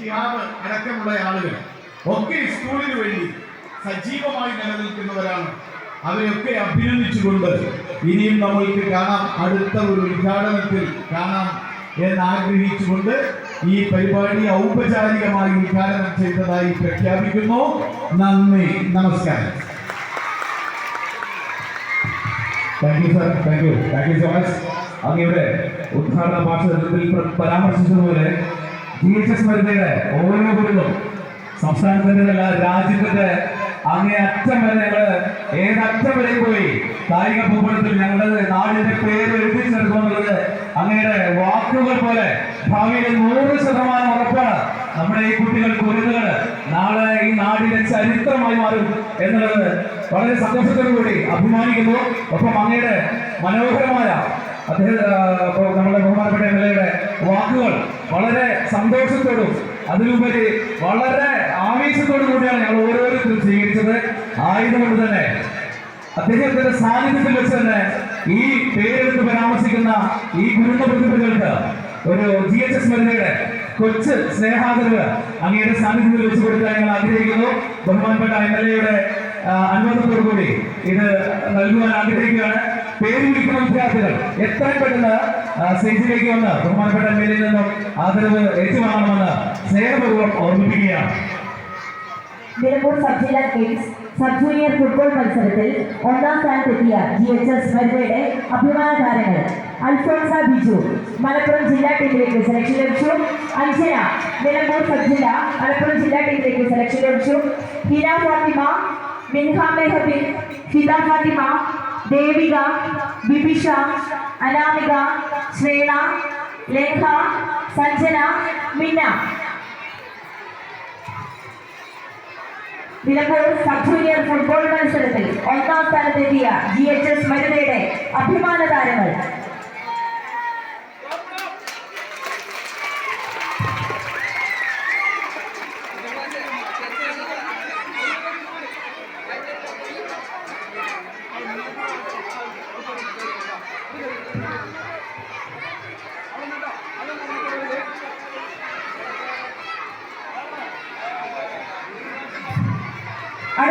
ഷിഹാബ് അടക്കമുള്ള ആളുകൾ. ഒക്കെ സ്കൂളിന് വേണ്ടി സജീവമായി നിലനിൽക്കുന്നവരാണ്. അവരെയൊക്കെ അഭിനന്ദിച്ചുകൊണ്ട് ഇനിയും നമ്മൾക്ക് കാണാം. അടുത്ത ഒരു ഉദ്ഘാടനത്തിൽ കാണാം എന്ന് ആഗ്രഹിച്ചുകൊണ്ട് ഈ പരിപാടി ഔപചാരികമായി ഉദ്ഘാടനം ചെയ്തതായി പ്രഖ്യാപിക്കുന്നു. നന്ദി. നമസ്കാരം. Thank you sir thank you thank you so much അങ്ങയുടെ ഉദ്ഘാടന പ്ര- പരാമർശിച്ചതുപോലെ ജി എച്ച് എസ് മരുന്നയുടെ ഓരോ കുരുന്നും സംസ്ഥാനത്തിന്റെ അല്ല രാജ്യത്തിന്റെ അങ്ങേ അറ്റം വരെ ഞങ്ങൾ ഏതറ്റം വരെ പോയി കായിക ഭൂപടത്തിൽ ഞങ്ങളുടെ നാടിന്റെ പേര് എഴുതി ചേർക്കുമെന്നുള്ളത് അങ്ങയുടെ വാക്കുകൾ പോലെ ഭാവിയിൽ നൂറ് ശതമാനം ഉറപ്പാണ്. നമ്മുടെ ഈ കുട്ടികൾ കുരുന്നുകൾ നാളെ ഈ നാടിന്റെ ചരിത്രമായി മാറും എന്നുള്ളത് വളരെ സന്തോഷത്തോടു കൂടി അഭിമാനിക്കുന്നു. ഒപ്പം അങ്ങയുടെ മനോഹരമായ അദ്ദേഹം നമ്മുടെ ബഹുമാനപ്പെട്ട എം എൽ എയുടെ വാക്കുകൾ വളരെ സന്തോഷത്തോടും അതിലുപരി വളരെ ആവേശത്തോടു കൂടിയാണ് ഞങ്ങൾ ഓരോരുത്തരും സ്വീകരിച്ചത്. ആയതുകൊണ്ട് തന്നെ അദ്ദേഹത്തിന്റെ സാന്നിധ്യത്തിൽ വെച്ച് തന്നെ ഈ പേരെടുത്ത് പരാമർശിക്കുന്ന ഈ കുരുന്ന പ്രതിഭകൾക്ക് ഒരു ജി എച്ച് എസ് മരുന്നയുടെ കൊച്ച് സ്നേഹാദരവ് അങ്ങയുടെ സാന്നിധ്യത്തിൽ വെച്ച് കൊടുക്കാൻ ഞങ്ങൾ ആഗ്രഹിക്കുന്നു. ബഹുമാനപ്പെട്ട എം എൽ എയുടെ അനുവാദത്തോടു കൂടി ഇത് നൽകുവാൻ ആഗ്രഹിക്കുകയാണ്. പേര് വിളിക്കുന്ന വിദ്യാർത്ഥികൾ എത്രയും പെട്ടെന്ന് സ്റ്റേജിലേക്ക് വന്ന് ബഹുമാനപ്പെട്ട എം എൽ എ നിന്നും ആദരവ് ഏറ്റുവാങ്ങണമെന്ന് സ്നേഹപൂർവം ഓർമ്മിപ്പിക്കുകയാണ്. നിലമ്പൂർ സബ് ജില്ലാ ജൂനിയർ ഫുട്ബോൾ മത്സരത്തിൽ ഒന്നാം സ്ഥാനത്തെത്തിയ ജി എച്ച് എസ് മരുതയുടെ അഭിമാന താരങ്ങൾ അൽഫോൺസ ബിജു മലപ്പുറം ജില്ലാ ടീമിലേക്ക് സെലക്ഷൻ ലഭിച്ചു. അഞ്ജന നിലമ്പൂർ സബ് മലപ്പുറം ജില്ലാ ടീമിലേക്ക് സെലക്ഷൻ ലഭിച്ചു. ഹിന ഫാത്തിമ മിൻഹ മെഹബിൻ ഫിദ ഫാത്തിമ ദേവിക ബിബിഷ അനാമിക ശ്രേണ ലേഖ സഞ്ജന മിന്ന. നിലമ്പൂർ സബ് ജൂനിയർ ഫുട്ബോൾ മത്സരത്തിൽ ഒന്നാം സ്ഥാനത്തെത്തിയ ജി എച്ച് എസ് മരുതയുടെ അഭിമാന താരങ്ങൾ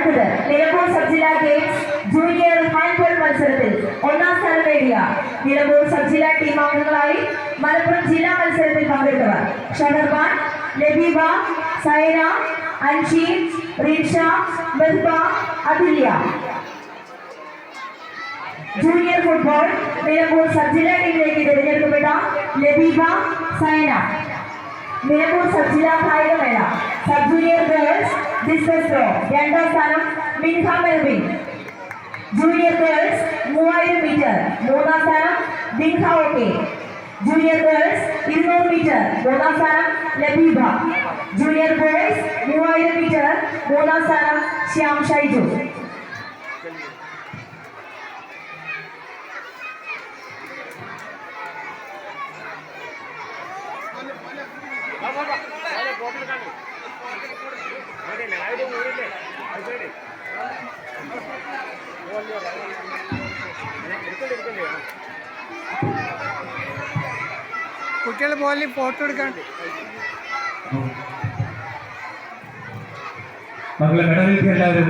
അടുത്തത് നിലമ്പൂർ സബ് ജില്ലാ ഗെയിംസ് ജൂനിയർ ഹാൻഡ്ബോൾ മത്സരത്തിൽ ഒന്നാം സ്ഥാനം നേടിയ നിലമ്പൂർ സബ് ജില്ലാ ടീം അംഗങ്ങളായി മലപ്പുറം ജില്ലാ മത്സരത്തിൽ പങ്കെടുത്തവർ. Shaharban Labeeba Saina Anshi Reesha Mehba Athulya. Junior football Nilambur sub ജില്ലാ ടീമിലേക്ക് തിരഞ്ഞെടുക്കപ്പെട്ട ലബീബ സൈന. നിലമ്പൂർ സബ് ജില്ലാ കായികമേള sub junior girls discus throw രണ്ടാം സ്ഥാനം മിൻഹ മെൽബിൻ ജൂനിയർ ഗേൾസ് മൂവായിരം മീറ്റർ. മൂന്നാം സ്ഥാനം ദിൻഹ ഓക്കെ. ജൂനിയർ ഗേൾസ് ഇരുന്നൂറ് മീറ്റർ. മൂന്നാം സ്ഥാനം ലബീബ. ജൂനിയർ ബോയ്സ് മൂവായിരം മീറ്റർ. മൂന്നാം സ്ഥാനം ശ്യാം ഷൈജു. കുട്ടികൾ പോലെ ഫോട്ടോ എടുക്കാൻ. മക്കളെ മെഡലിലേക്ക് എല്ലാവരും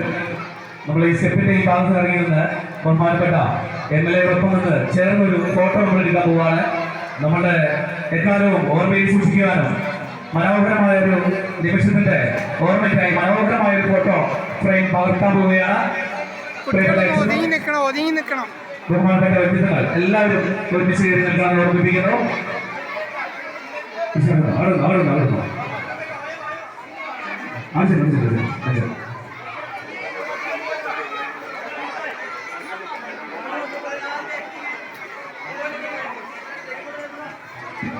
നമ്മൾ ഈ സ്റ്റെപ്പിന്റെ ഈ ഭാഗത്ത് ഇറങ്ങി ബഹുമാനപ്പെട്ട എം എൽ എയോടൊപ്പം നിന്ന് ചേർന്നൊരു ഫോട്ടോ നമ്മൾ എടുക്കാൻ പോവാണ്. നമ്മുടെ എക്കാലവും ഓർമ്മയിൽ സൂക്ഷിക്കുവാനും മനോഹരമായ ഒരു നിമിഷത്തിന്റെ ഓർമ്മയ്ക്കായി മനോഹരമായ ഒരു ഫോട്ടോ ഫ്രെയിം പകർത്താൻ പോവുകയാണ്. ഒതുങ്ങി നിൽക്കണം നിൽക്കണം. ബഹുമാനപ്പെട്ട വ്യക്തിത്വങ്ങൾ എല്ലാവരും ഒരുമിച്ച് നിൽക്കാൻ ഓർമ്മിപ്പിക്കുന്നു. അവിടുന്ന് അവിടുന്ന് അവിടുന്ന് ആവശ്യം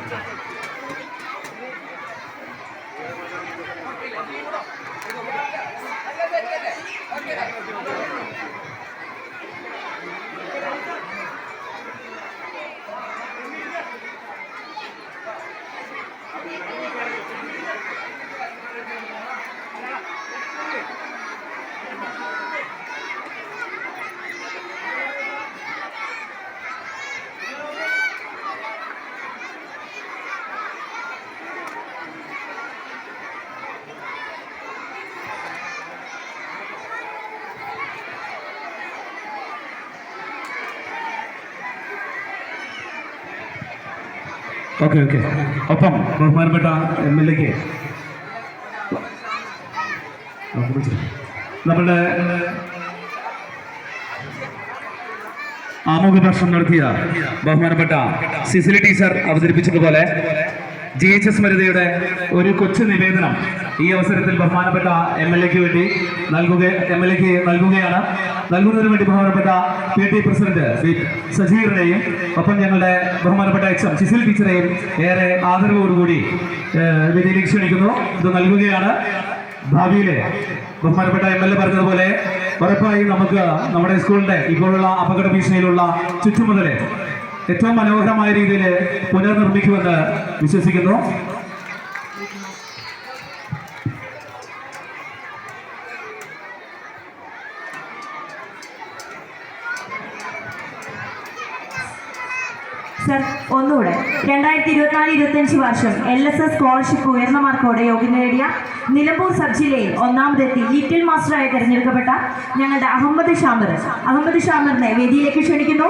Thank you. Okay okay. ഒപ്പം ബഹുമാനപ്പെട്ട എം എൽ എക്ക് നമ്മുടെ ആമുഖ പ്രശ്നം നടത്തിയ ബഹുമാനപ്പെട്ട സിസിലി ടീച്ചർ അവതരിപ്പിച്ചതുപോലെ ജി എച്ച് എസ് ഒരു കൊച്ചു നിവേദനം ഈ അവസരത്തിൽ ബഹുമാനപ്പെട്ട എം എൽ എക്ക് വേണ്ടി നൽകുക എം എൽ എക്ക് നൽകുകയാണ്. നൽകുന്നതിന് വേണ്ടി ബഹുമാനപ്പെട്ട പി ടി പ്രസിഡന്റ് ശ്രീ സജീറിനെയും ഒപ്പം ഞങ്ങളുടെ ബഹുമാനപ്പെട്ട എച്ച് എം സിസിൽ ടീച്ചറെയും ഏറെ ആദരവോടുകൂടി വിധിയിലേക്ക് ക്ഷണിക്കുന്നു. ഇത് നൽകുകയാണ്. ഭാവിയിലെ ബഹുമാനപ്പെട്ട എം എൽ എ പറഞ്ഞതുപോലെ ഉറപ്പായും നമുക്ക് നമ്മുടെ സ്കൂളിന്റെ ഇപ്പോഴുള്ള അപകട ഭീഷണിയിലുള്ള ചുറ്റുമുതലെ ഏറ്റവും മനോഹരമായ രീതിയിൽ പുനർനിർമ്മിക്കുമെന്ന് വിശ്വസിക്കുന്നു. സർ ഒന്നുകൂടെ. രണ്ടായിരത്തി ഇരുപത്തിനാല് ഇരുപത്തഞ്ച് വർഷം എൽ എസ് എസ് സ്കോളർഷിപ്പ് ഉയർന്ന മാർക്കോടെ യോഗ്യത നേടിയ നിലമ്പൂർ സബ് ജില്ലയിൽ ഒന്നാമതെത്തി ലിറ്റിൽ മാസ്റ്ററായി തിരഞ്ഞെടുക്കപ്പെട്ട ഞങ്ങളുടെ അഹമ്മദ് ഷാമർ. അഹമ്മദ് ഷാമറിനെ വേദിയിലേക്ക് ക്ഷണിക്കുന്നു.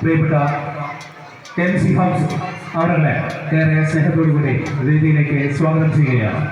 പ്രിയപ്പെട്ട എം സി ഹൗസ് അവരുടെ ഏറെ സ്നേഹത്തോടുകൂടി വേദിയിലേക്ക് സ്വാഗതം ചെയ്യുകയാണ്.